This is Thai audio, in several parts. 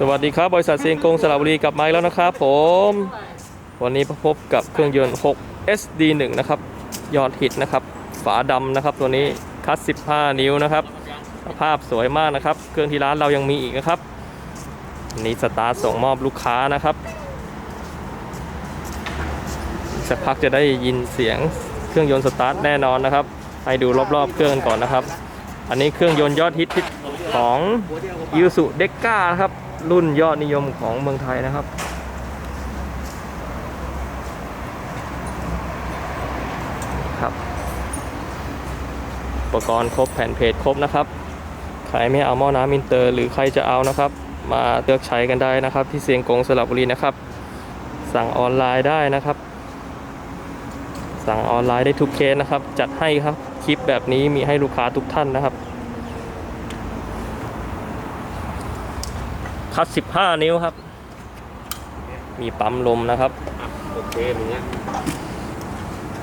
สวัสดีครับบริษัทเซียงกงสระบุรีกลับมาอีกแล้วนะครับผม วันนี้พบกับเครื่องยนต์ 6 SD1 นะครับยอดฮิตนะครับ ฝาดำนะครับ ตัวนี้คัส15 นิ้วนะครับสภาพสวยมากนะครับ เครื่องที่ร้านเรายังมีอีกนะครับนนี้สตาร์ทส่งมอบลูกค้านะครับสักพักจะได้ยินเสียงเครื่องยนต์สตาร์ทแน่นอนนะครับ ให้ดูรอบๆเครื่องก่อนนะครับ อันนี้เครื่องยนต์ยอดฮิตของยูสุเด็กก้าครับ รุ่นยอดนิยมของเมืองไทยนะครับ ครับ อุปกรณ์ครบแผ่นเพจครบนะครับ ใครไม่เอาหม้อน้ำอินเตอร์ หรือใครจะเอานะครับ มาเลือกใช้กันได้นะครับ ที่เสียงกงสระบุรีนะครับ สั่งออนไลน์ได้นะครับ สั่งออนไลน์ได้ทุกเคสนะครับ จัดให้ครับคลิปแบบนี้มีให้ลูกค้าทุกท่านนะครับ คัด15 นิ้วครับ มีปั๊มลมนะครับโอเคมึงอะ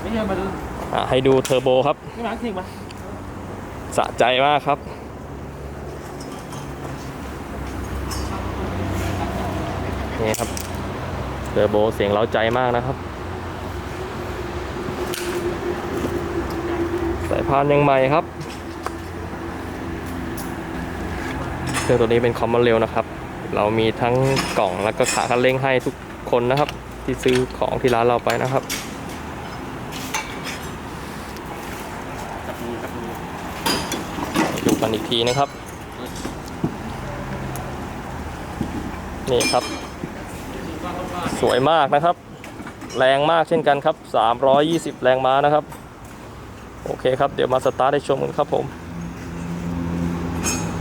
ไม่ใช่มาดูอะให้ดูเทอร์โบครับไม่มาจริงปะสะใจมากครับ นี่ครับเทอร์โบเสียงเร้าใจมากนะครับ สายพานยังใหม่ครับเครื่องตัวนี้เป็นคอมมอนเร็วนะครับ เรามีทั้งกล่องแล้วก็ขาคันเร่งให้ทุกคนนะครับ ที่ซื้อของที่ร้านเราไปนะครับดูกันอีกทีนะครับ นี่ครับ สวยมากนะครับ แรงมากเช่นกันครับ 320 แรงม้านะครับ โอเคครับ เดี๋ยวมาสตาร์ทให้ชมกันครับผม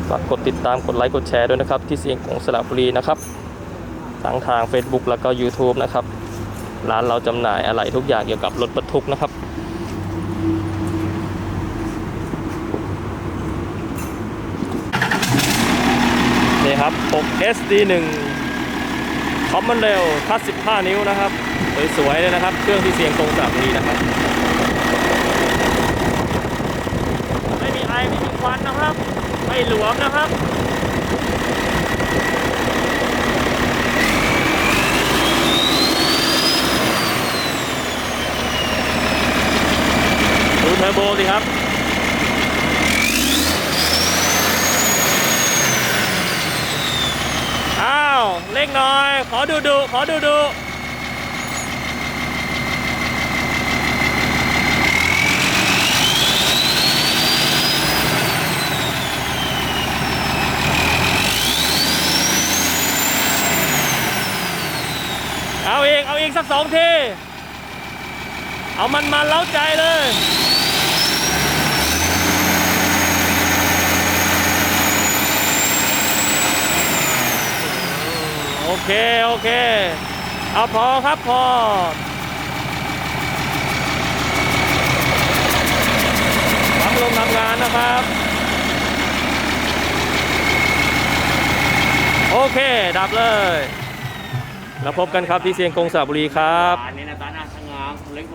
ฝากกดติดตามกดไลค์กดแชร์ด้วยนะครับ ที่เสียงของสระบุรีนะครับทั้งทาง Facebook แล้วก็ YouTube นะครับ ร้านเราจำหน่ายอะไรทุกอย่างเกี่ยวกับรถบรรทุกนะครับนี่ครับ 6 SD1 คอมมอนเรลคัส15 นิ้วนะครับ สวยๆเลยนะครับ เครื่องที่เสียงตรงจากนี้นะครับ ไม่มีไอไม่มีควันนะครับ ไม่ห ลวมนะครับดูเทอร์โบสิครับอ้าวเล็กหน่อย ขอดูดูขอดูดู เอาอีกเอาอีกสักสองทีเอามันมาเล้าใจเลยโอเค โอเค เอาพอครับพอทำลงทำงานนะครับ โอเค ดับเลย แล้วพบกันครับที่เซียงกงสระบุรีครับ อันนี้นะตาหน้าทางงามเล็กผม